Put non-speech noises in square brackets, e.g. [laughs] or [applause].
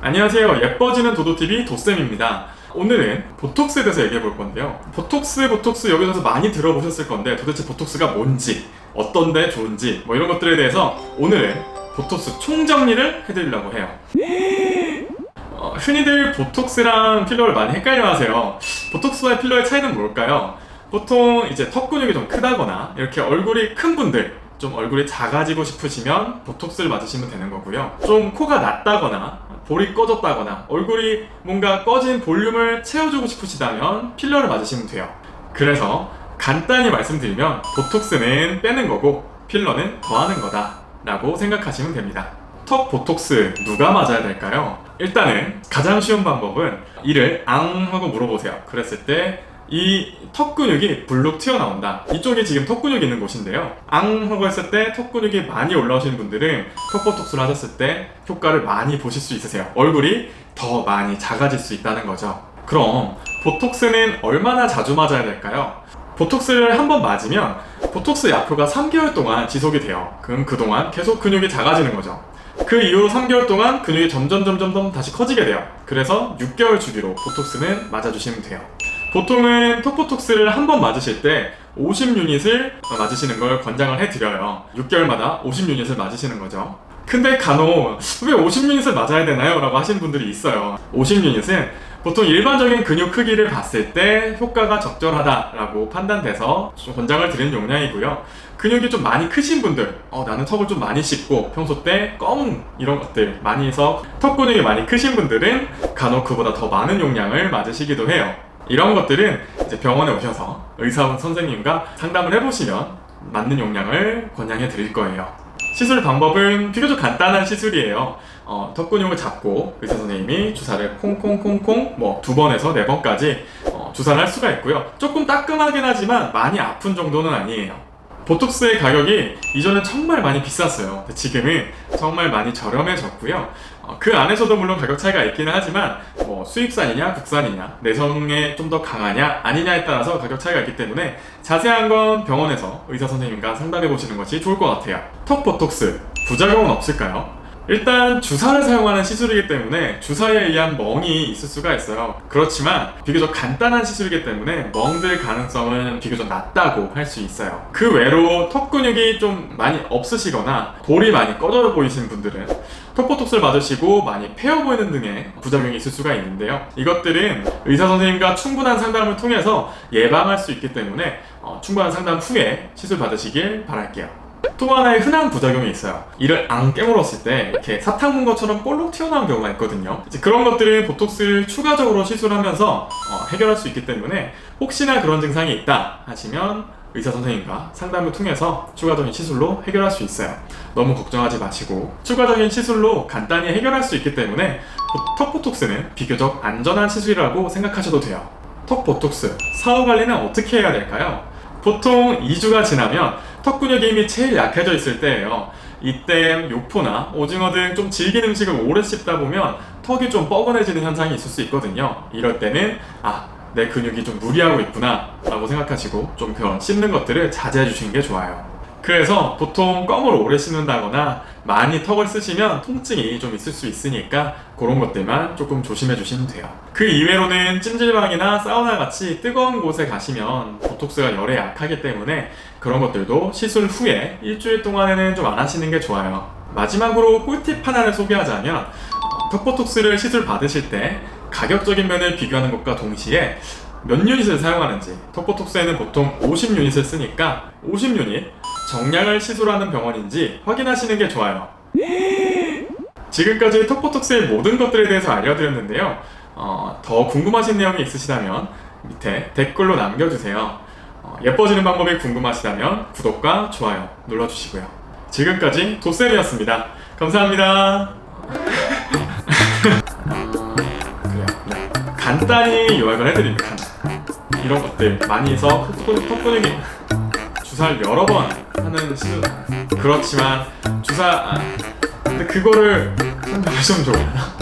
안녕하세요. 예뻐지는 도도TV 도쌤입니다. 오늘은 보톡스에 대해서 얘기해 볼 건데요. 보톡스, 보톡스 여기서 많이 들어보셨을 건데 도대체 보톡스가 뭔지, 어떤 데 좋은지 뭐 이런 것들에 대해서 오늘은 보톡스 총정리를 해드리려고 해요. 어, 흔히들 보톡스랑 필러를 많이 헷갈려 하세요. 보톡스와 필러의 차이는 뭘까요? 보통 이제 턱 근육이 좀 크다거나 이렇게 얼굴이 큰 분들 좀 얼굴이 작아지고 싶으시면 보톡스를 맞으시면 되는 거고요. 좀 코가 낮다거나 볼이 꺼졌다거나 얼굴이 뭔가 꺼진 볼륨을 채워주고 싶으시다면 필러를 맞으시면 돼요. 그래서 간단히 말씀드리면 보톡스는 빼는 거고 필러는 더하는 거다 라고 생각하시면 됩니다. 턱 보톡스 누가 맞아야 될까요? 일단은 가장 쉬운 방법은 이를 앙 하고 물어보세요. 그랬을 때 이 턱 근육이 불룩 튀어나온다. 이쪽이 지금 턱 근육이 있는 곳인데요. 앙 하고 했을 때 턱 근육이 많이 올라오시는 분들은 턱 보톡스를 하셨을 때 효과를 많이 보실 수 있으세요. 얼굴이 더 많이 작아질 수 있다는 거죠. 그럼 보톡스는 얼마나 자주 맞아야 될까요? 보톡스를 한 번 맞으면 보톡스 약효가 3개월 동안 지속이 돼요. 그럼 그동안 계속 근육이 작아지는 거죠. 그 이후로 3개월 동안 근육이 점점 점점 점 다시 커지게 돼요. 그래서 6개월 주기로 보톡스는 맞아주시면 돼요. 보통은 톡보톡스를 한 번 맞으실 때 50유닛을 맞으시는 걸 권장을 해드려요. 6개월마다 50유닛을 맞으시는 거죠. 근데 간혹 왜 50유닛을 맞아야 되나요? 라고 하시는 분들이 있어요. 50유닛은 보통 일반적인 근육 크기를 봤을 때 효과가 적절하다라고 판단돼서 좀 권장을 드리는 용량이고요. 근육이 좀 많이 크신 분들, 어, 나는 턱을 좀 많이 씻고 평소 때 껌 이런 것들 많이 해서 턱 근육이 많이 크신 분들은 간혹 그보다 더 많은 용량을 맞으시기도 해요. 이런 것들은 이제 병원에 오셔서 의사 선생님과 상담을 해보시면 맞는 용량을 권장해 드릴 거예요. 시술 방법은 비교적 간단한 시술이에요. 어, 턱 근육을 잡고 의사 선생님이 주사를 콩콩콩콩 뭐 두 번에서 네 번까지 어, 주사를 할 수가 있고요. 조금 따끔하긴 하지만 많이 아픈 정도는 아니에요. 보톡스의 가격이 이전엔 정말 많이 비쌌어요. 지금은 정말 많이 저렴해졌고요. 어, 그 안에서도 물론 가격 차이가 있기는 하지만 뭐 수입산이냐 국산이냐 내성에 좀 더 강하냐 아니냐에 따라서 가격 차이가 있기 때문에 자세한 건 병원에서 의사 선생님과 상담해 보시는 것이 좋을 것 같아요. 턱 보톡스 부작용은 없을까요? 일단 주사를 사용하는 시술이기 때문에 주사에 의한 멍이 있을 수가 있어요. 그렇지만 비교적 간단한 시술이기 때문에 멍들 가능성은 비교적 낮다고 할 수 있어요. 그 외로 턱 근육이 좀 많이 없으시거나 볼이 많이 꺼져 보이신 분들은 턱보톡스를 맞으시고 많이 패어 보이는 등의 부작용이 있을 수가 있는데요. 이것들은 의사 선생님과 충분한 상담을 통해서 예방할 수 있기 때문에 어, 충분한 상담 후에 시술 받으시길 바랄게요. 또 하나의 흔한 부작용이 있어요. 이를 안 깨물었을 때 이렇게 사탕 문 것처럼 볼록 튀어나온 경우가 있거든요. 이제 그런 것들은 보톡스를 추가적으로 시술하면서 어, 해결할 수 있기 때문에 혹시나 그런 증상이 있다 하시면 의사 선생님과 상담을 통해서 추가적인 시술로 해결할 수 있어요. 너무 걱정하지 마시고 추가적인 시술로 간단히 해결할 수 있기 때문에 보- 턱 보톡스는 비교적 안전한 시술이라고 생각하셔도 돼요. 턱 보톡스 사후 관리는 어떻게 해야 될까요? 보통 2주가 지나면 턱 근육이 이미 제일 약해져 있을 때예요. 이때 요포나 오징어 등 좀 질긴 음식을 오래 씹다 보면 턱이 좀 뻐근해지는 현상이 있을 수 있거든요. 이럴 때는 아, 내 근육이 좀 무리하고 있구나 라고 생각하시고 좀 그런 씹는 것들을 자제해 주시는 게 좋아요. 그래서 보통 껌을 오래 씹는다거나 많이 턱을 쓰시면 통증이 좀 있을 수 있으니까 그런 것들만 조금 조심해 주시면 돼요. 그 이외로는 찜질방이나 사우나 같이 뜨거운 곳에 가시면 보톡스가 열에 약하기 때문에 그런 것들도 시술 후에 일주일 동안에는 좀 안 하시는 게 좋아요. 마지막으로 꿀팁 하나를 소개하자면 어, 턱보톡스를 시술 받으실 때 가격적인 면을 비교하는 것과 동시에 몇 유닛을 사용하는지 턱보톡스에는 보통 50 유닛을 쓰니까 50 유닛 정량을 시술하는 병원인지 확인하시는 게 좋아요. 지금까지 턱보톡스의 모든 것들에 대해서 알려드렸는데요. 어, 더 궁금하신 내용이 있으시다면 밑에 댓글로 남겨주세요. 어, 예뻐지는 방법이 궁금하시다면 구독과 좋아요 눌러주시고요. 지금까지 도쌤이었습니다. 감사합니다. [laughs] 간단히 요약을 해드립니다. 이런 것들 많이 해서 턱 근육이 주사를 여러 번 하는 시술 그렇지만 주사 아, 근데 그거를 좀 좋아